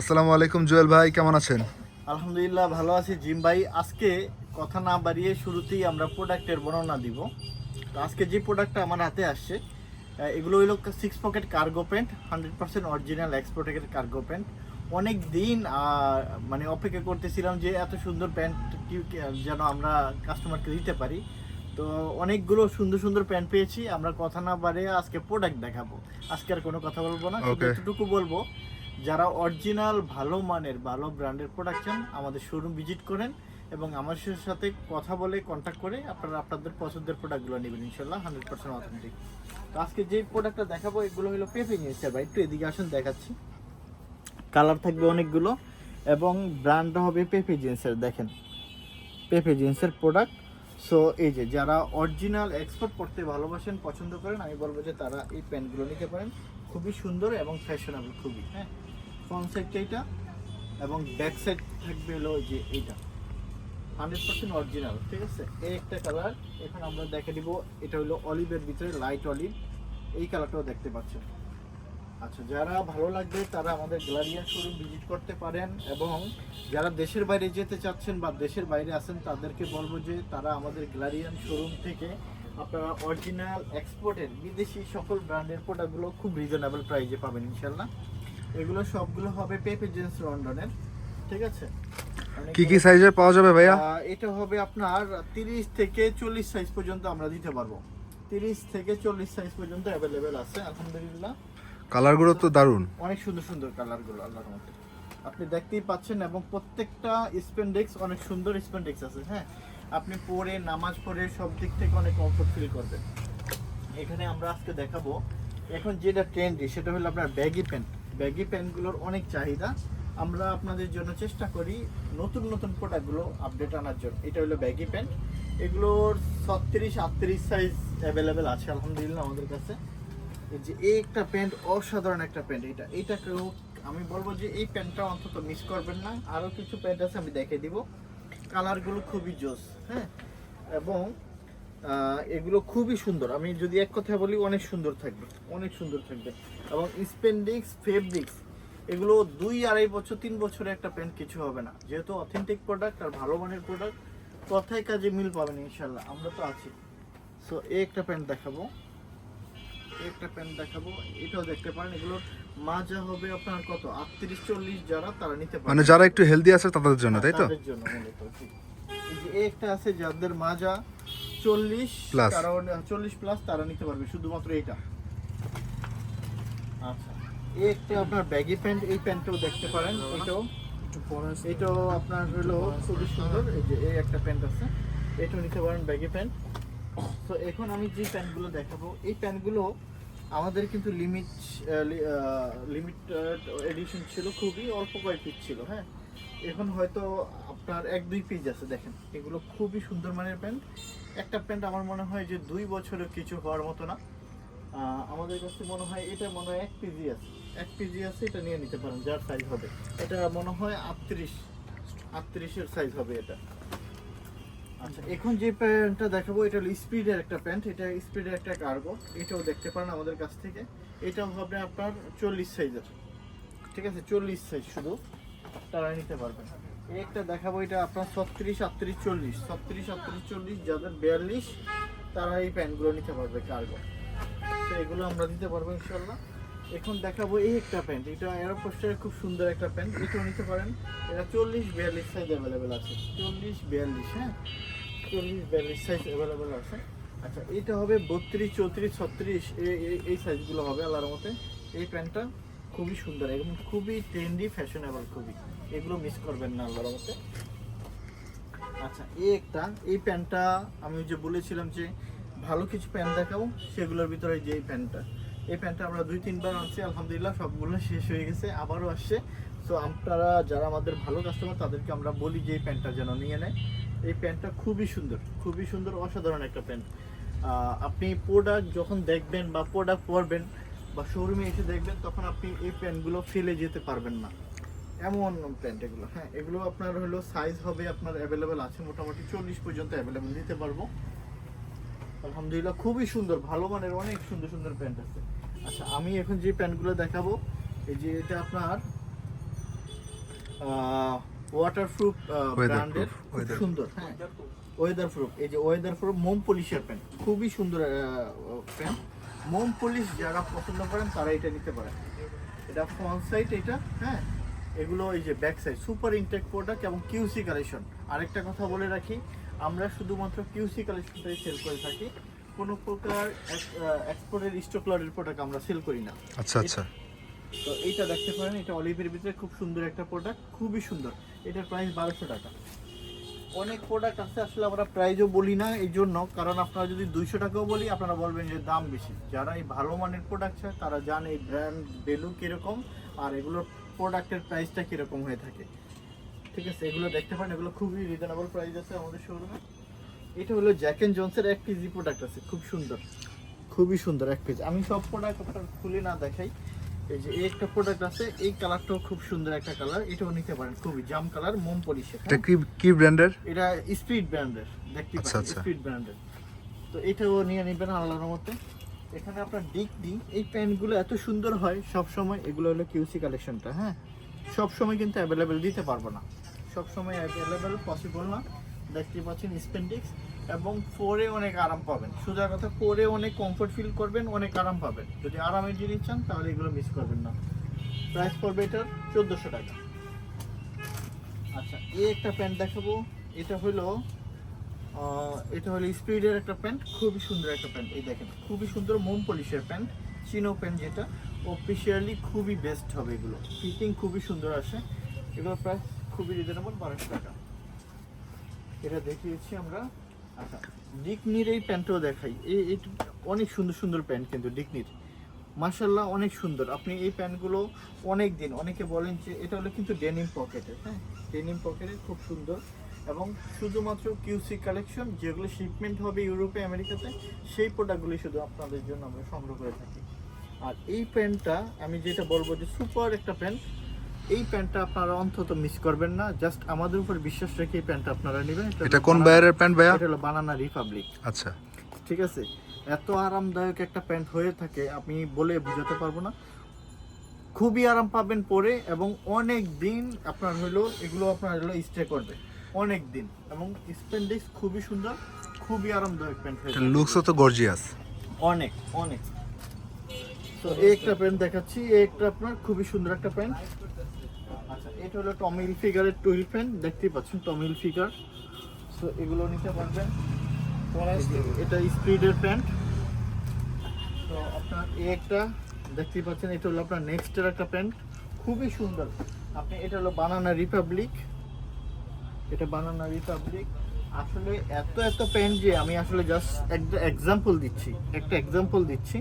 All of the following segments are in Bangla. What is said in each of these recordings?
আসসালামু আলাইকুম জুয়েল ভাই কেমন আছেন? আলহামদুলিল্লাহ ভালো আছি। জিম ভাই আজকে কথা না বাড়িয়ে শুরুতেই আমরা প্রোডাক্টের বর্ণনা দিব। তো আজকে যে প্রোডাক্টটা আমার হাতে আসছে এগুলো হলো six pocket cargo pant hundred percent original এক্সপোর্টের কার্গো প্যান্ট অনেক দিন মানে অপেক্ষা করতেছিলাম যে এত সুন্দর প্যান্ট যেন আমরা কাস্টমারকে দিতে পারি। তো অনেকগুলো সুন্দর সুন্দর প্যান্ট পেয়েছি। আমরা কথা না বাড়িয়ে আজকে প্রোডাক্ট দেখাবো। আজকে আর কোনো কথা বলব না। এতটুকু বলব যারা অরিজিনাল, ভালো মানের, ভালো ব্র্যান্ডের প্রোডাকশন আমাদের শোরুম ভিজিট করেন এবং আমাদের সাথে কথা বলে কন্ট্যাক্ট করে আপনারা আপনাদের পছন্দের প্রোডাক্টগুলো নেবেন ইনশাল্লাহ হান্ড্রেড পার্সেন্ট অথেন্টিক তো আজকে যে প্রোডাক্টটা দেখাবো, এগুলো হলো পেপে নিয়েছে ভাই, একটু এদিকে আসুন, দেখাচ্ছি। কালার থাকবে অনেকগুলো এবং ব্র্যান্ডটা হবে পেপে জিন্সের দেখেন। পেপে জিন্সের প্রোডাক্ট সো এই যে, যারা অরিজিনাল এক্সপোর্ট করতে ভালোবাসেন, পছন্দ করেন, আমি বলব যে তারা এই প্যান্টগুলো নিতে পারেন। খুবই সুন্দর এবং ফ্যাশনেবল খুবই হ্যাঁ? ফ্রন্ট সাইডটা এটা এবং ব্যাক সাইড থাকবে হলো যে এইটা। হান্ড্রেড পার্সেন্ট অরিজিনাল ঠিক আছে? এই একটা কালার এখন আমরা দেখে দিব এটা হলো অলিভের ভিতরে লাইট অলিভ এই কালারটাও দেখতে পাচ্ছেন আচ্ছা যারা ভালো লাগবে, তারা আমাদের গ্যালারিয়ান শোরুম ভিজিট করতে পারেন এবং যারা দেশের বাইরে যেতে চাচ্ছেন বা দেশের বাইরে আছেন, তাদেরকে বলব যে তারা আমাদের গ্যালারিয়ান শোরুম থেকে আপনারা অরিজিনাল এক্সপোর্টের বিদেশি সকল ব্র্যান্ডের প্রোডাক্টগুলো খুব রিজনেবল প্রাইসে পাবেন ইনশাল্লাহ এগুলো সবগুলো হবে পেপে জেন্স লন্ডনের ঠিক আছে? কি কি সাইজের পাওয়া যাবে ভাইয়া? এটা হবে আপনার তিরিশ থেকে চল্লিশ সাইজ পর্যন্ত আমরা দিতে পারব। তিরিশ থেকে চল্লিশ সাইজ পর্যন্ত অ্যাভেলেবেল আছে আলহামদুলিল্লাহ। কালারগুলো তো দারুণ। অনেক সুন্দর সুন্দর কালারগুলো আল্লাহর মধ্যে আপনি দেখতেই পাচ্ছেন এবং প্রত্যেকটা স্পেন্ডেক্স অনেক সুন্দর স্পেন্ডেক্স আছে হ্যাঁ? আপনি পরে নামাজ পড়ে সব দিক থেকে অনেক কমফোর্ট ফিল করবেন। এখানে আমরা আজকে দেখাবো এখন যেটা ট্রেন্ডি সেটা হলো আপনার ব্যাগি প্যান্ট ব্যাগি প্যান্টগুলোর অনেক চাহিদা। আমরা আপনাদের জন্য চেষ্টা করি নতুন নতুন প্রোডাক্টগুলো আপডেট আনার জন্য। এটা হলো ব্যাগি প্যান্ট এগুলোর ছত্রিশ, আটত্রিশ সাইজ অ্যাভেলেবেল আছে, আলহামদুলিল্লাহ, আমাদের কাছে। যে এই একটা প্যান্ট অসাধারণ একটা প্যান্ট এটা। এইটাকেও আমি বলব যে এই প্যান্টটা অন্তত মিস করবেন না। আরও কিছু প্যান্ট আছে, আমি দেখে দিব। কালারগুলো খুবই জোস হ্যাঁ? এবং এগুলো খুবই সুন্দর। আমি যদি এক কথা বলি, অনেক সুন্দর থাকবে। অনেক সুন্দর থাকবে। এবং স্পেন্ডিক্স ফেব্রিক্স এগুলো দুই আড়াই বছর তিন বছরে একটা প্যান্ট কিছু হবে না। যেহেতু অথেন্টিক প্রোডাক্ট আর ভালো মানের প্রোডাক্ট কথায় কাজে মিল পাবেন ইনশাল্লাহ আমরা তো আছি। সো এই একটা প্যান্ট দেখাবো। একটা প্যান্ট দেখাবো। এটাও দেখতে পারেন। এগুলো মাজা হবে আপনার কত? আটত্রিশ চল্লিশ যারা তারা নিতে পারে মানে যারা একটু হেলদি আছে তাদের জন্য তাই তো? তাদের জন্য মূলত একটা আছে যাদের মাজা চল্লিশ. তারা চল্লিশ প্লাস তারা নিতে পারবে। শুধুমাত্র এইটা। আচ্ছা। এই একটা আপনার ব্যাগি প্যান্ট এই প্যান্টটাও দেখতে পারেন এটাও। এটাও আপনার হলো খুবই সুন্দর এই যে এই একটা প্যান্ট আছে। এটাও নিতে পারেন ব্যাগি প্যান্ট তো এখন আমি যে প্যান্টগুলো দেখাবো এই প্যান্টগুলো আমাদের কিন্তু লিমিট লিমিটেড এডিশন ছিল খুবই অল্প কয়েক পিস ছিল হ্যাঁ? এখন হয়তো আপনার এক দুই পিস আছে দেখেন। এগুলো খুবই সুন্দর মানের প্যান্ট একটা প্যান্ট আমার মনে হয় যে দুই বছরের কিছু হওয়ার মতো না। আমাদের কাছে মনে হয় এটা মনে হয় এক কেজি আছে। এক কেজি আছে, এটা নিয়ে নিতে পারেন, যার সাইজ হবে। এটা মনে হয় আটত্রিশ, আটত্রিশের সাইজ হবে এটা। আচ্ছা এখন যে প্যান্টটা দেখাবো, এটা হলো স্পিডের একটা প্যান্ট, এটা স্পিডের একটা কার্গো, এটাও দেখতে পারেন আমাদের কাছ থেকে। এটাও হবে আপনার চল্লিশ সাইজের ঠিক আছে, চল্লিশ সাইজ শুধু। তারা নিতে পারবেন। একটা দেখাবো, এটা আপনার ছত্রিশ, আটত্রিশ, চল্লিশ। ছত্রিশ, আটত্রিশ, চল্লিশ, যাদের বিয়াল্লিশ, তারা এই প্যান্টগুলো নিতে পারবে কার্গো। তো এগুলো আমরা দিতে পারব ইনশাল্লাহ এখন দেখাবো এই একটা প্যান্ট। এটা এয়ারপোস্টের খুব সুন্দর একটা প্যান্ট। এটাও নিতে পারেন। এটা চল্লিশ বিয়াল্লিশ সাইজ অ্যাভেলেবেল আছে। চল্লিশ বিয়াল্লিশ হ্যাঁ? চল্লিশ বিয়াল্লিশ সাইজ অ্যাভেলেবেল আছে। আচ্ছা এটা হবে বত্রিশ, চৌত্রিশ, ছত্রিশ। এই সাইজগুলো হবে আল্লাহর মতে এই প্যান্টটা খুবই সুন্দর এবং খুবই ট্রেন্ডি ফ্যাশনেবল খুবই। এগুলো মিস করবেন না আল্লাহর মতে আচ্ছা এই একটা, এই প্যান্টটা আমি যে বলেছিলাম যে ভালো কিছু প্যান্ট দেখাবো, সেগুলোর ভিতরে যে প্যান্টটা এই প্যান্টটা আমরা দুই, তিনবার আনছি, আলহামদুলিল্লাহ সবগুলো শেষ হয়ে গেছে, আবারও আসছে। তো আপনারা যারা আমাদের ভালো কাস্টমার তাদেরকে আমরা বলি যে এই প্যান্টটা যেন নিয়ে নেয়। এই প্যান্টটা খুবই সুন্দর খুবই সুন্দর, অসাধারণ একটা প্যান্ট আপনি প্রোডাক্ট যখন দেখবেন বা প্রোডাক্ট পরবেন বা শোরুমে এসে দেখবেন, তখন আপনি এই প্যান্টগুলো ফেলে যেতে পারবেন না। এমন প্যান্ট এগুলো হ্যাঁ এগুলো আপনার হলো সাইজ হবে, আপনার অ্যাভেলেবেল আছে, মোটামুটি চল্লিশ পর্যন্ত অ্যাভেলেবেল দিতে পারব। আলহামদুলিল্লাহ খুবই সুন্দর ভালো মানের অনেক সুন্দর সুন্দর প্যান্ট আছে। আচ্ছা আমি এখন যে প্যান্টগুলো দেখাবো এই যে এটা আপনার ওয়াটারপ্রুফ ব্র্যান্ডের খুব সুন্দর হ্যাঁ। ওয়েদার প্রুফ এই যে ওয়েদার প্রুফ মোম পলিশের পেন খুবই সুন্দর পেন মোম পলিশ যারা পছন্দ করেন তারা এটা নিতে পারেন। এটা ফ্রন্ট সাইড এটা হ্যাঁ। এগুলো এই যে back side super intake product এবং কিউসি কালেকশন আরেকটা কথা বলে রাখি আমরা শুধুমাত্র কিউসি কালেকশনটাই সেল করে থাকি। কোনো প্রকার এক্সপোর্টের স্টক লটের প্রোডাক্ট আমরা সেল করি না। আচ্ছা আচ্ছা। তো এইটা দেখতে পারেন এটা অলিভের ভিতরে খুব সুন্দর একটা প্রোডাক্ট খুবই সুন্দর। এটার প্রাইস বারোশো টাকা। অনেক প্রোডাক্ট আছে আসলে আমরা প্রাইজও বলি না এই জন্য কারণ আপনারা যদি দুইশো টাকাও বলি আপনারা বলবেন যে দাম বেশি। যারা এই ভালো মানের প্রোডাক্ট চায় তারা জানে এই ব্র্যান্ড ভ্যালু কীরকম আর এগুলোর প্রোডাক্টের প্রাইসটা কীরকম হয়ে থাকে। ঠিক আছে এগুলো দেখতে পারেন এগুলো খুবই রিজনেবল প্রাইস আছে আমাদের শোরুমে এটা হলো জ্যাক এন্ড জনসের এক পিজি প্রোডাক্ট আছে খুব সুন্দর। খুবই সুন্দর এক পিস আমি সব প্রোডাক্ট আপনার খুলে না দেখাই। এই যে এই একটা প্রোডাক্ট আছে এই কালারটাও খুব সুন্দর একটা কালার এটাও নিতে পারেন খুবই জাম কালার মোম পলিশের এটা কি কি ব্র্যান্ডের? এটা স্পিড ব্র্যান্ডের দেখতে আচ্ছা, পাচ্ছেন আচ্ছা। স্পিড ব্র্যান্ডের তো এটাও নিয়ে নেবেন আল্লাহর মতে। এখানে আপনার ডিক দিই এই প্যান্টগুলো এত সুন্দর হয় সব সময় এগুলো হলো কিউসি কালেকশনটা হ্যাঁ? সব সময় কিন্তু অ্যাভেলেবেল দিতে পারব না। সব সময় অ্যাভেলেবেল পসিবল না। দেখতে পাচ্ছেন স্পেন্ডিক্স এবং পরে অনেক আরাম পাবেন। সোজা কথা পরে অনেক কমফোর্ট ফিল করবেন, অনেক আরাম পাবেন। যদি আরামের জিনিস চান, তাহলে এগুলো মিস করবেন না। প্রাইস পড়বে এটার চোদ্দোশো টাকা। আচ্ছা এই একটা প্যান্ট দেখাবো। এটা হলো এটা হলো স্পিডের একটা প্যান্ট খুবই সুন্দর একটা প্যান্ট এই দেখেন, খুবই সুন্দর মোম পলিশের প্যান্ট চিনো প্যান্ট যেটা। অফিসিয়ালি খুবই বেস্ট হবে এগুলো। ফিটিং খুবই সুন্দর আসে। এগুলো প্রাইস খুবই রিজনেবল বারোশো টাকা। এটা দেখিয়েছি আমরা। আচ্ছা ডিকনির এই প্যান্টটাও দেখাই। এই অনেক সুন্দর সুন্দর প্যান্ট কিন্তু ডিকনির। মার্শাল্লাহ অনেক সুন্দর। আপনি এই প্যান্টগুলো অনেক দিন অনেকে বলেন যে এটা হলো কিন্তু ডেনিম পকেটে হ্যাঁ? ডেনিম পকেটে খুব সুন্দর। এবং শুধুমাত্র কিউসি কালেকশন যেগুলো শিপমেন্ট হবে ইউরোপে, আমেরিকাতে, সেই প্রোডাক্টগুলি শুধু আপনাদের জন্য আমরা সংগ্রহ করে থাকি। আর এই প্যান্টটা, আমি যেটা বলব যে সুপার একটা প্যান্ট এই প্যান্টটা আপনারা অন্তত মিস করবেন না। জাস্ট আমাদের উপর বিশ্বাস রেখে এই প্যান্টটা আপনারা নেবেন। এটা কোন বায়ারের প্যান্ট ভাইয়া? এটা হলো বানানা রিপাবলিক। আচ্ছা। ঠিক আছে? এত আরামদায়ক একটা প্যান্ট হয়ে থাকে আমি বলে বোঝাতে পারব না। খুবই আরাম পাবেন পরে এবং অনেক দিন আপনার হলো এগুলো আপনার হলো স্টে করবে। অনেক দিন। এবং স্পেন্ডিক্স খুবই সুন্দর খুবই আরামদায়ক প্যান্ট। লুকসও তো গর্জিয়াস অনেক অনেক। তো এই একটা প্যান্ট দেখাচ্ছি এই একটা আপনার খুবই সুন্দর একটা প্যান্ট। এটা হলো টমিল ফিগারের টুইল প্যান্ট দেখতেই পাচ্ছেন টমিল ফিগার সো এগুলো নিতে পারবেন। এটা স্পিডের প্যান্ট তো আপনার এই একটা দেখতেই পাচ্ছেন এটা হলো আপনার নেক্সটের একটা প্যান্ট খুবই সুন্দর। আপনি এটা হলো বানানা রিপাবলিক এটা বানানা রিপাবলিক আসলে এত এত প্যান্ট যে আমি আসলে জাস্ট একটা এক্সাম্পল দিচ্ছি। একটা এক্সাম্পল দিচ্ছি।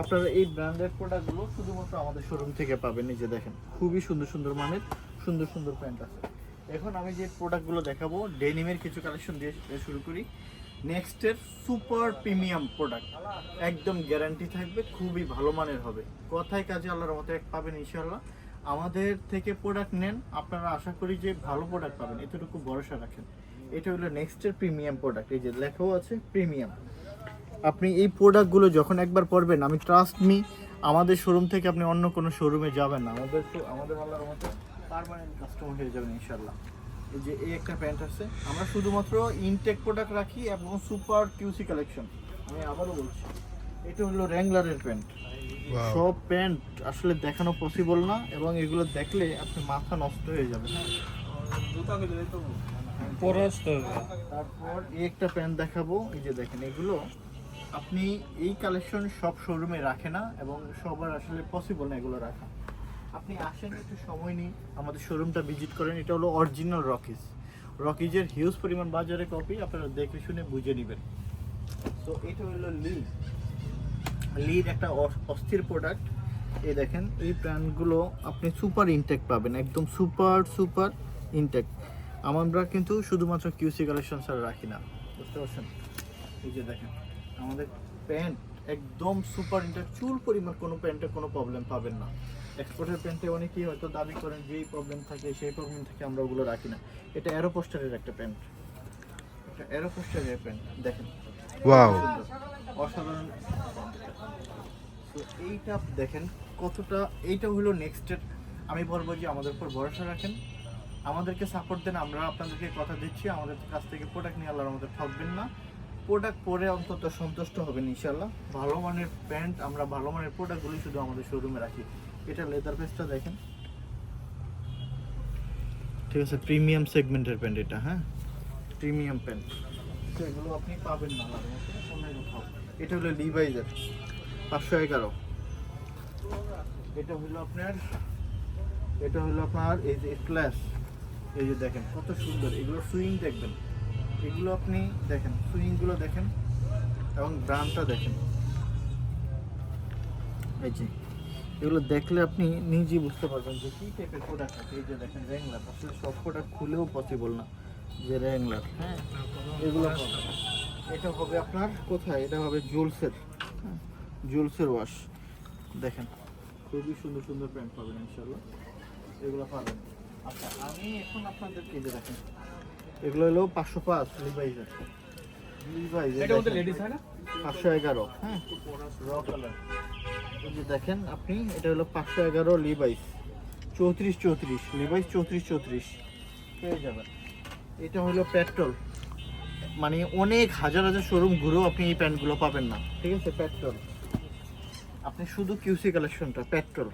আপনারা এই ব্র্যান্ডেড প্রোডাক্টগুলো শুধুমাত্র আমাদের শোরুম থেকে পাবেন। যে দেখেন খুবই সুন্দর সুন্দর মানের। সুন্দর সুন্দর প্যান্ট আছে। এখন আমি যে প্রোডাক্টগুলো দেখাবো ডেনিমের কিছু কালেকশন দিয়ে শুরু করি। নেক্সটের সুপার প্রিমিয়াম প্রোডাক্ট একদম গ্যারান্টি থাকবে, খুবই ভালো মানের হবে। কথায় কাজে আল্লাহর মতো এক পাবেন ইনশাল্লাহ আমাদের থেকে প্রোডাক্ট নেন, আপনারা আশা করি যে ভালো প্রোডাক্ট পাবেন। এতটুকু ভরসা রাখেন। এটা হলো নেক্সটের প্রিমিয়াম প্রোডাক্ট এই যে লেখাও আছে প্রিমিয়াম আপনি এই প্রোডাক্টগুলো যখন একবার পরবেন, আমি ট্রাস্ট মি আমাদের শোরুম থেকে আপনি অন্য কোনো শোরুমে যাবেন না। আমাদের আমাদের আল্লাহর মতো পারমানেন্ট কাস্টমার হয়ে যাবেন ইনশাল্লাহ এই যে এই একটা প্যান্ট আছে আমরা শুধুমাত্র ইনটেক প্রোডাক্ট রাখি এবং সুপার কিউসি কালেকশন আমি আবারও বলছি এটা হলো র্যাংলারের প্যান্ট। সব প্যান্ট আসলে দেখানো পসিবল না এবং এগুলো দেখলে আপনি মাথা নষ্ট হয়ে যাবে। তারপর এই একটা প্যান্ট দেখাবো এই যে দেখেন এগুলো। আপনি এই কালেকশন সব শোরুমে রাখে না এবং সবার আসলে পসিবল না এগুলো রাখা। আপনি আসেন, একটু সময় নিন। আমাদের শোরুমটা ভিজিট করেন, এটা হলো অরিজিনাল রকিজ রকিজের হিউজ পরিমাণ বাজারে কপি আপনারা দেখে শুনে বুঝে নেবেন। তো এটা হলো লি লির একটা অস- অস্থির প্রোডাক্ট এই দেখেন, এই ব্র্যান্ডগুলো আপনি সুপার ইনটেক পাবেন, একদম সুপার সুপার ইনটেক আমরা কিন্তু শুধুমাত্র কিউসি কালেকশন ছাড়া রাখি না। বুঝতে পারছেন? এই যে দেখেন, আমাদের প্যান্ট একদম সুপার ইনটেক চুল পরিমাণ কোনো প্যান্টে কোনো প্রবলেম পাবেন না। এক্সপোর্টের প্যান্টে অনেকেই হয়তো দাবি করেন যেই প্রবলেম থাকে সেই প্রবলেম থেকে আমরা ওগুলো রাখি না। এটা অ্যারোপোস্টারের একটা প্যান্ট এটা অ্যারোপোস্টারের প্যান্ট দেখেন। ওয়াও অসাধারণ। তো এইটা দেখেন কতটা এইটা হলো নেক্সটের আমি বলব যে আমাদের উপর ভরসা রাখেন। আমাদেরকে সাপোর্ট দেন। আমরা আপনাদেরকে কথা দিচ্ছি। আমাদের কাছ থেকে প্রোডাক্ট নিয়ে আল্লাহর মধ্যে ঠকবেন না। প্রোডাক্ট পরে অন্তত সন্তুষ্ট হবেন ইনশাল্লাহ ভালো মানের প্যান্ট আমরা ভালো মানের প্রোডাক্টগুলি শুধু আমাদের শোরুমে রাখি। এটা লেদার পেসটা দেখেন। ঠিক আছে প্রিমিয়াম সেগমেন্টের প্যান্ট এটা হ্যাঁ? প্রিমিয়াম প্যান্ট তো এগুলো আপনি পাবেন না কোথাও এটা হলো লিভাইজের পাঁচশো এগারো। এটা হলো আপনার, এটা হলো আপনার এই যে ক্লাস এই যে দেখেন, কত সুন্দর। এগুলো সুইং দেখবেন। এগুলো আপনি দেখেন, সুইংগুলো দেখেন এবং ব্রান্ডটা দেখেন। এই যে এগুলো দেখলে আপনি নিজেই বুঝতে পারবেন যে কী টাইপের প্রোডাক্ট আছে। এই যে দেখেন র্যাংলার আসলে সব প্রোডাক্ট খুলেও পসিবল না যে র্যাংলার হ্যাঁ? এগুলো। এটা হবে আপনার কোথায়? এটা হবে জুলসের হ্যাঁ? জুলসের ওয়াশ দেখেন খুবই সুন্দর সুন্দর প্যান্ট পাবেন ইনশাল্লাহ এগুলো পাবেন। আচ্ছা আমি এখন আপনাদেরকে যে দেখেন এগুলো হলো পাঁচশো পাঁচ লিভাইজের হয় না? পাঁচশো এগারো হ্যাঁ? র কালার এই দেখেন আপনি, এটা হলো পাঁচশো এগারো লিভাইস চৌত্রিশ চৌত্রিশ। লিভাইস চৌত্রিশ চৌত্রিশ। পেয়ে যাবেন। এটা হলো পেট্রোল মানে অনেক হাজার হাজার শোরুম ঘুরেও আপনি এই প্যান্টগুলো পাবেন না। ঠিক আছে? পেট্রোল আপনি শুধু কিউসি কালেকশনটা পেট্রোল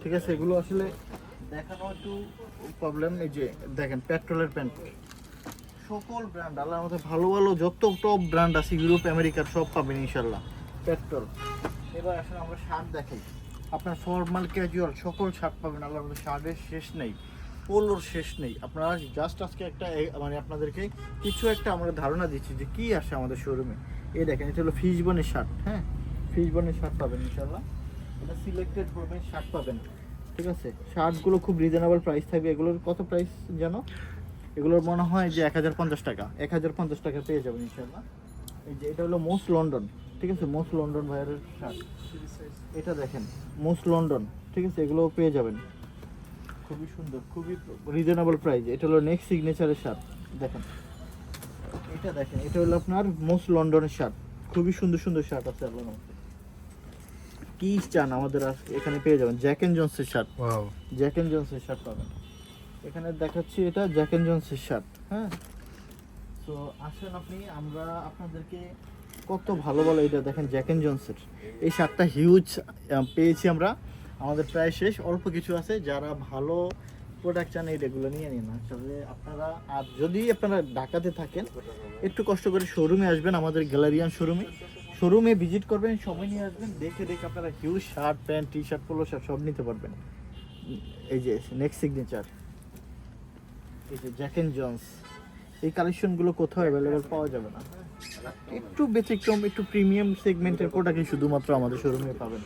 ঠিক আছে? এগুলো আসলে দেখানো একটু প্রবলেম এই যে দেখেন পেট্রোলের প্যান্ট। সকল ব্র্যান্ড আল্লাহর মধ্যে ভালো ভালো যত টপ ব্র্যান্ড আছে ইউরোপ আমেরিকার সব পাবেন ইনশাল্লাহ পেট্রোল এবার আসলে আমরা শার্ট দেখাই। আপনার ফর্মাল ক্যাজুয়াল সকল শার্ট পাবেন, আল্লাহর মধ্যে শার্টের শেষ নেই, পোলোর শেষ নেই। আপনারা জাস্ট আজকে একটা মানে আপনাদেরকে কিছু একটা আমরা ধারণা দিচ্ছি যে কি আসে আমাদের শোরুমে এই দেখেন, এটা হলো ফিশবনের শার্ট হ্যাঁ? ফিশ বনের শার্ট পাবেন ইনশাল্লাহ এটা সিলেক্টেড ফর্মের শার্ট পাবেন। ঠিক আছে? শার্টগুলো খুব রিজনেবল প্রাইস থাকবে। এগুলোর কত প্রাইস জানো? এগুলোর মনে হয় যে এক হাজার পঞ্চাশ টাকা, এক হাজার পঞ্চাশ টাকা পেয়ে যাবেন ইনশাল্লাহ এই যে এটা হলো মোস্ট লন্ডন ঠিক আছে? মোস্ট লন্ডন ভাইয়ের শার্ট। এটা দেখেন মোস্ট লন্ডন ঠিক আছে? এগুলো পেয়ে যাবেন। খুবই সুন্দর খুবই রিজনেবল প্রাইস এটা হলো নেক্সট সিগনেচারের শার্ট দেখেন। এটা দেখেন এটা হলো আপনার মোস্ট লন্ডনের শার্ট। খুবই সুন্দর সুন্দর শার্ট আছে আপনার কি চান আমাদের এখানে পেয়ে যাবেন? জ্যাক এন্ড জন্সের শার্ট। জ্যাক এন্ড জন্সের শার্ট পাবেন। এখানে দেখাচ্ছি এটা জ্যাক এন্ড জন্সের শার্ট হ্যাঁ? তো আসেন আপনি, আমরা আপনাদেরকে কত ভালো ভালো এটা দেখেন জ্যাক এন্ড জন্সের এই শার্টটা হিউজ পেয়েছি আমরা। আমাদের প্রায় শেষ। অল্প কিছু আছে। যারা ভালো প্রোডাক্ট চান এইগুলো নিয়ে নিন। আসলে আপনারা, আর যদি আপনারা ঢাকাতে থাকেন, একটু কষ্ট করে শোরুমে আসবেন, আমাদের গ্যালারিয়ান শোরুমে শোরুমে ভিজিট করবেন সময় নিয়ে আসবেন। দেখে দেখে আপনারা huge shirt, pant T shirt polo shirt সব নিতে পারবেন। এই যে নেক্সট সিগনেচার এই যে জ্যাক এন্ড জন্স এই কালেকশনগুলো কোথাও অ্যাভেলেবেল পাওয়া যাবে না। একটু ব্যতিক্রম একটু প্রিমিয়াম সেগমেন্টের প্রোডাক্টই শুধুমাত্র আমাদের শোরুমে পাবেন।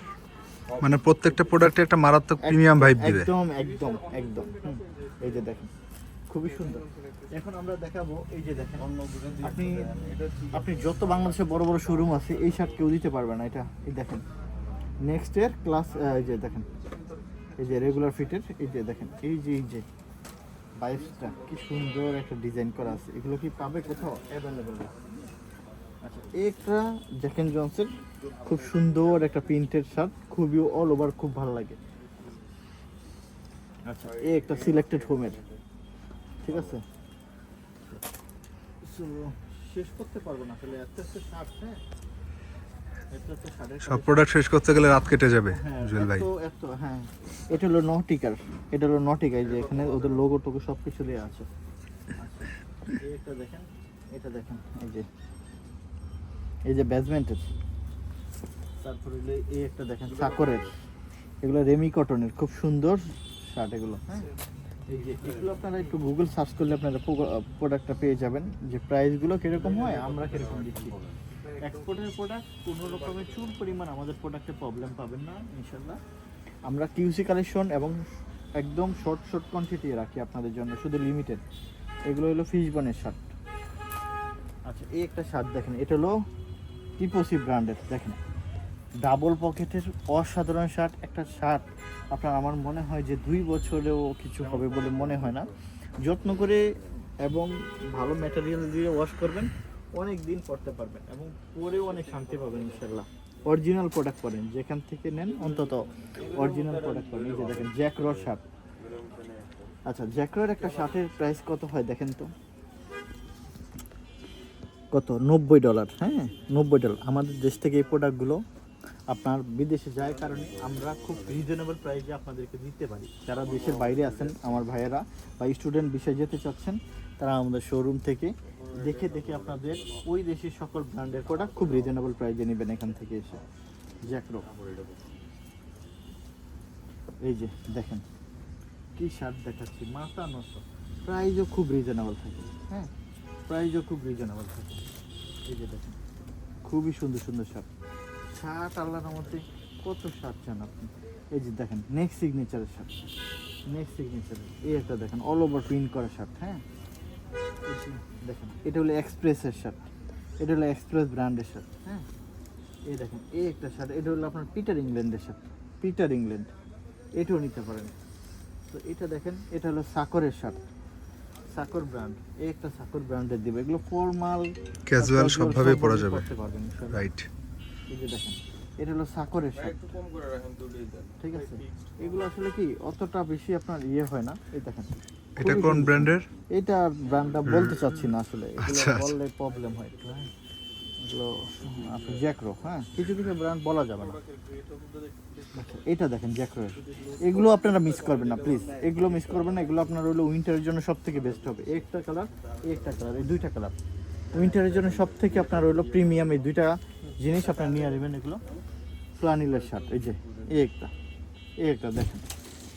মানে প্রত্যেকটা প্রোডাক্টে একটা মারাত্মক প্রিমিয়াম ভাইব দিবে। একদম একদম একদম। এই যে দেখেন খুবই সুন্দর। এখন আমরা দেখাবো এই যে দেখেন আপনি আপনি যত বাংলাদেশে বড় বড় শোরুম আছে এই শার্ট কেউ দিতে পারবে না এটা এই দেখেন। নেক্সট এর ক্লাস এই যে দেখেন এই যে রেগুলার ফিটের এই যে দেখেন এই যে এই যে। বাইশটা, কি সুন্দর একটা ডিজাইন করা আছে। এগুলো কি পাবে কোথাও? অ্যাভেলেবেল আচ্ছা একটা জ্যাক এন্ড জনসের খুব সুন্দর একটা প্রিন্টেড শার্ট, খুবই অল ওভার খুব ভালো লাগে। আচ্ছা এই একটা সিলেক্টেড হোমের ঠিক আছে? শেষ করতে পারব না আসলে এত এত শার্ট হ্যাঁ? সব প্রোডাক্ট শেষ করতে গেলে রাত কেটে যাবে হ্যাঁ জুয়েল ভাই। হ্যাঁ। এটা হলো নটিকার এটা হলো নটিকা এই যে এখানে ওদের লোগো টোগো সব কিছু দেওয়া আছে। এই দেখেন এটা দেখেন এই যে। এই যে ব্যাজমেন্টের তারপরে এই একটা দেখেন সাকরের। এগুলো রেমি কটনের খুব সুন্দর শার্ট এগুলো হ্যাঁ। এই যে এগুলো আপনারা একটু গুগল সার্চ করলে আপনারা প্রোডাক্টটা পেয়ে যাবেন। যে প্রাইসগুলো কীরকম হয় আমরা কীরকম দিচ্ছি। এক্সপোর্টের প্রোডাক্ট কোনো রকমের চুল পরিমাণ আমাদের প্রোডাক্টে প্রবলেম পাবেন না ইনশাল্লাহ আমরা কিউসি কালেকশন এবং একদম শর্ট শর্ট কোয়ান্টিটি রাখি আপনাদের জন্য, শুধু লিমিটেড এগুলো হলো ফিশ বনের শার্ট আচ্ছা এই একটা শার্ট দেখেন, এটা হলো টিপোসি ব্র্যান্ডের দেখেন। ডাবল পকেটের অসাধারণ শার্ট একটা শার্ট আপনার, আমার মনে হয় যে দুই বছরেও কিছু হবে বলে মনে হয় না। যত্ন করে এবং ভালো ম্যাটেরিয়াল দিয়ে ওয়াশ করবেন। অনেক দিন পরতে পারবেন এবং পরেও অনেক শান্তি পাবেন ইনশাল্লাহ অরিজিনাল প্রোডাক্ট পরেন যেখান থেকে নেন, অন্তত অরিজিনাল প্রোডাক্ট পরেন এই যে দেখেন জ্যাক র শার্ট আচ্ছা জ্যাক্রোর একটা শার্টের প্রাইস কত হয় দেখেন তো? কত? নব্বই ডলার হ্যাঁ? নব্বই ডলার আমাদের দেশ থেকে এই প্রোডাক্টগুলো আপনার বিদেশে যায়, কারণে আমরা খুব রিজনেবল প্রাইসে আপনাদেরকে দিতে পারি। যারা দেশের বাইরে আছেন, আমার ভাইয়েরা বা স্টুডেন্ট বিষয়ে যেতে চাচ্ছেন, তারা আমাদের শোরুম থেকে দেখে দেখে আপনাদের ওই দেশের সকল ব্র্যান্ডের প্রোডাক্ট খুব রিজনেবল প্রাইসে নেবেন এখান থেকে এসে। জ্যাক্রো এই যে, দেখেন, কি শার্ট দেখাচ্ছি, মাথা নষ্ট। প্রাইসও খুব রিজনেবল থাকে হ্যাঁ? প্রাইসও খুব রিজনেবল থাকে। এই যে দেখেন, খুবই সুন্দর সুন্দর শার্ট শার্ট আল্লাহর মধ্যে কত শার্ট চান আপনি। এই যে দেখেন নেক্সট সিগনেচারের শার্ট নেক্সট সিগনেচারের এই একটা দেখেন অল ওভার প্রিন্ট করা শার্ট হ্যাঁ? দেখেন এটা হলো এক্সপ্রেসের শার্ট এটা হলো এক্সপ্রেস ব্র্যান্ডের শার্ট হ্যাঁ। এই দেখেন এই একটা শার্ট এটা হলো আপনার পিটার ইংল্যান্ডের শার্ট পিটার ইংল্যান্ড এটাও নিতে পারেন। তো এটা দেখেন এটা হলো সাকরের শার্ট সাকর ব্র্যান্ড এই একটা সাকর ব্র্যান্ডের দিবে। এগুলো ফর্মাল Casual সবভাবে পরা যাবে। রাইট এই যে দেখেন এটা হলো সাকরের শার্ট ঠিক আছে। এগুলো আসলে কি অতটা বেশি আপনার ইয়ে হয় না। এই দেখেন। এটা কোন ব্র্যান্ডের? এটা ব্র্যান্ডটা বলতে চাচ্ছি না আসলে। এগুলো আচ্ছা, আচ্ছা। বললে প্রবলেম হয়। এগুলো আপনি জ্যাক্রো হ্যাঁ? কিছু কিছু ব্র্যান্ড বলা যাবে না। আচ্ছা, এটা দেখেন জ্যাক্রো এগুলো আপনারা মিস করবেন না প্লিজ এগুলো মিস করবেন না এগুলো আপনার হলো উইন্টারের জন্য সব থেকে বেস্ট হবে। একটা কালার একটা কালার এই দুইটা কালার উইন্টারের জন্য সব থেকে আপনার হলো প্রিমিয়াম এই দুইটা জিনিস আপনার নিয়ে আসবেন এগুলো। ফ্লানিলের শার্ট এই যে, এই একটা এই একটা দেখেন।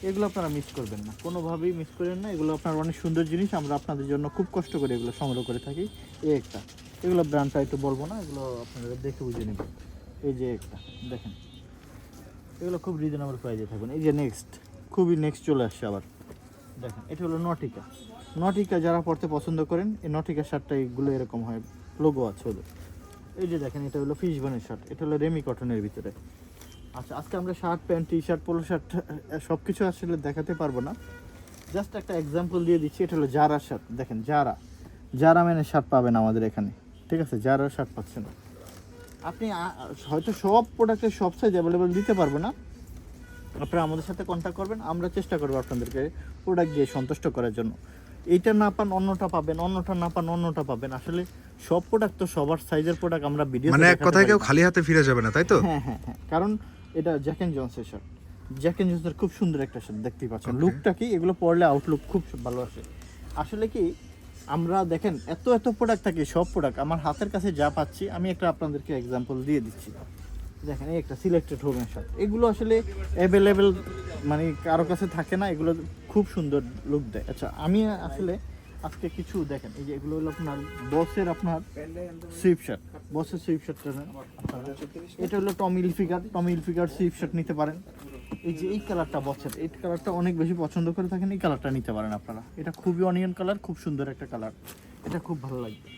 এগুলো আপনারা মিস করবেন না। কোনোভাবেই মিস করেন না। এগুলো আপনার অনেক সুন্দর জিনিস, আমরা আপনাদের জন্য খুব কষ্ট করে এগুলো সংগ্রহ করে থাকি। এই একটা, এগুলো ব্র্যান্ডটা একটু বলব না, এগুলো আপনারা দেখে বুঝে নেবেন। এই যে একটা, দেখেন। এগুলো খুব রিজনেবল প্রাইজে থাকবেন এই যে নেক্সট খুবই নেক্সট চলে আসছে আবার। দেখেন, এটা হলো নটিকা নটিকা যারা পড়তে পছন্দ করেন, এই নটিকা শার্টটা এগুলো এরকম হয় লোগো আছে ওদের। এই যে দেখেন, এটা হলো ফিশ বনের শার্ট এটা হলো রেমি কটনের ভিতরে। আচ্ছা আজকে আমরা shirt pant T shirt polo shirt সব কিছু আসলে দেখাতে পারব না। জাস্ট একটা এক্সাম্পল দিয়ে দিচ্ছি, এটা হলো জারা শার্ট দেখেন জারা জারা মেনের শার্ট পাবেন আমাদের এখানে। ঠিক আছে জারা শার্ট পাচ্ছেন। আপনি হয়তো সব প্রোডাক্টের সব সাইজ অ্যাভেলেবেল দিতে পারব না। আপনারা আমাদের সাথে কন্ট্যাক্ট করবেন, আমরা চেষ্টা করব আপনাদেরকে প্রোডাক্ট দিয়ে সন্তুষ্ট করার জন্য। এইটা না পান অন্যটা পাবেন অন্যটা না পান অন্যটা পাবেন। আসলে সব প্রোডাক্ট তো সবার সাইজের প্রোডাক্ট আমরা ভিডিও মানে এক কথায় কেউ খালি হাতে ফিরে যাবে না তাই তো? হ্যাঁ হ্যাঁ হ্যাঁ। কারণ এটা জ্যাক এন্ড জনসের শার্ট জ্যাক এন্ড জনসের খুব সুন্দর একটা শার্ট দেখতেই পাচ্ছেন। লুকটা কি? এগুলো পরলে আউটলুক খুব ভালো আসে। আসলে কি আমরা দেখেন এত এত প্রোডাক্ট থাকে সব প্রোডাক্ট আমার হাতের কাছে যা পাচ্ছি আমি একটা আপনাদেরকে এক্সাম্পল দিয়ে দিচ্ছি। দেখেন, এই একটা সিলেক্টেড হোমের শার্ট এগুলো আসলে অ্যাভেলেবেল মানে কারও কাছে থাকে না, এগুলো খুব সুন্দর লুক দেয়। আচ্ছা আমি আসলে আজকে কিছু দেখেন, এই যে এগুলো হলো আপনার বসের আপনার সুইপ শার্ট বসের সুইপ শার্টটা। এটা হলো Tom Hilfiger Tom Hilfiger sweep shirt নিতে পারেন। এই যে এই কালারটা বসের এই কালারটা অনেক বেশি পছন্দ করে থাকেন, এই কালারটা নিতে পারেন আপনারা। এটা খুবই অনিয়ন কালার খুব সুন্দর একটা কালার এটা খুব ভালো লাগবে।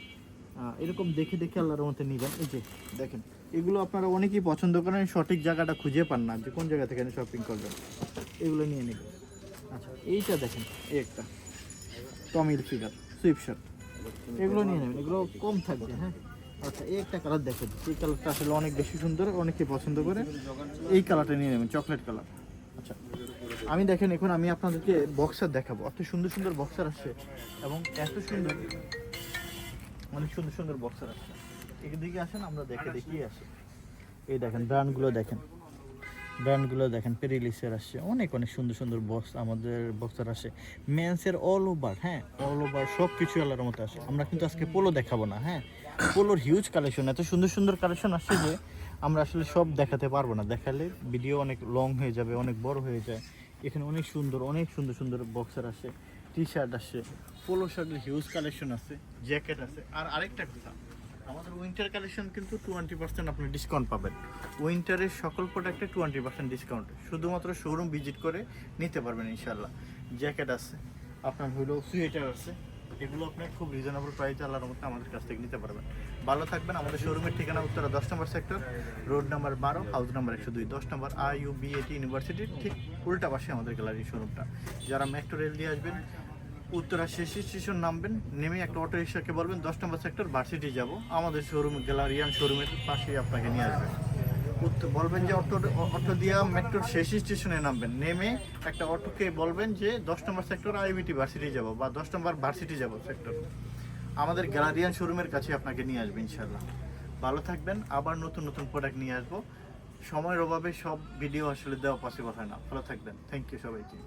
এরকম দেখে দেখে আল্লাহর মধ্যে নিবেন। এই যে, দেখেন, এগুলো আপনারা অনেকেই পছন্দ করেন সঠিক জায়গাটা খুঁজে পান না যে কোন জায়গা থেকে শপিং করবেন। এগুলো নিয়ে নেবেন। আচ্ছা এইটা দেখেন, এই একটা টমিল ফিগার সুইপ শার্ট এগুলো নিয়ে নেবেন, এগুলো কম থাকবে হ্যাঁ? আচ্ছা এই একটা কালার দেখেন, এই কালারটা আসলে অনেক বেশি সুন্দর, অনেকে পছন্দ করে। এই কালারটা নিয়ে নেবেন চকলেট কালার আচ্ছা আমি দেখেন, এখন আমি আপনাদেরকে বক্সার দেখাবো। এত সুন্দর সুন্দর বক্সার আসছে, এবং এত সুন্দর অনেক সুন্দর সুন্দর বক্সার আসছে এদিকে আসেন, আমরা দেখে দেখিয়ে আসি। এই দেখেন ব্র্যান্ডগুলো দেখেন। ব্র্যান্ডগুলো দেখেন পেরিলিসের আসছে। অনেক অনেক সুন্দর সুন্দর বক্স আমাদের বক্সার আসে। মেন্সের অল ওভার হ্যাঁ অল ওভার সব কিছু আল্লাহর মতো আসে। আমরা কিন্তু আজকে পোলো দেখাবো না হ্যাঁ। পোলোর হিউজ কালেকশন এত সুন্দর সুন্দর কালেকশন আসছে যে আমরা আসলে সব দেখাতে পারব না। দেখালে ভিডিও অনেক লং হয়ে যাবে, অনেক বড় হয়ে যায়। এখানে অনেক সুন্দর অনেক সুন্দর সুন্দর বক্সার আসে। টি শার্ট আসে পোলো শার্টের হিউজ কালেকশন আছে জ্যাকেট আছে। আর আরেকটা কথা, আমাদের উইন্টার কালেকশন কিন্তু টোয়েন্টি পার্সেন্ট আপনি ডিসকাউন্ট পাবেন। উইন্টারের সকল প্রোডাক্টে টোয়েন্টি পার্সেন্ট ডিসকাউন্ট শুধুমাত্র শোরুম ভিজিট করে নিতে পারবেন ইনশাল্লাহ জ্যাকেট আছে, আপনার হলো সুয়েটার আছে, এগুলো আপনি খুব রিজনেবল প্রাইসে আল্লাহর মধ্যে আমাদের কাছ থেকে নিতে পারবেন। ভালো থাকবেন, আমাদের শোরুমের ঠিকানা উত্তরা দশ নম্বর সেক্টর রোড নাম্বার বারো হাউস নাম্বার একশো দুই, দশ নম্বর আই ইউ বিএটি ইউনিভার্সিটির ঠিক উল্টা পাশে আমাদের গ্যালারি শোরুমটা যারা মেট্রো রেল দিয়ে আসবেন উত্তরা শেষ স্টেশন নামবেন, নেমে একটা অটো রিক্সাকে বলবেন, দশ নম্বর সেক্টর ভার্সিটি যাব আমাদের শোরুম গ্যালারিয়ান শোরুমের পাশেই আপনাকে নিয়ে আসবে বলবেন যে অটো অটো দিয়া মেট্রোর শেষ স্টেশনে নামবেন। নেমে একটা অটোকে বলবেন যে দশ নম্বর সেক্টর আইবিটি ভার্সিটি যাব বা দশ নম্বর ভার্সিটি যাব সেক্টর। আমাদের গ্যালারিয়ান শোরুমের কাছে আপনাকে নিয়ে আসবে ইনশাল্লাহ ভালো থাকবেন, আবার নতুন নতুন প্রোডাক্ট নিয়ে আসব। সময়ের অভাবে সব ভিডিও আসলে দেওয়া পসিবল হয় না। ভালো থাকবেন। থ্যাংক ইউ সবাইকে।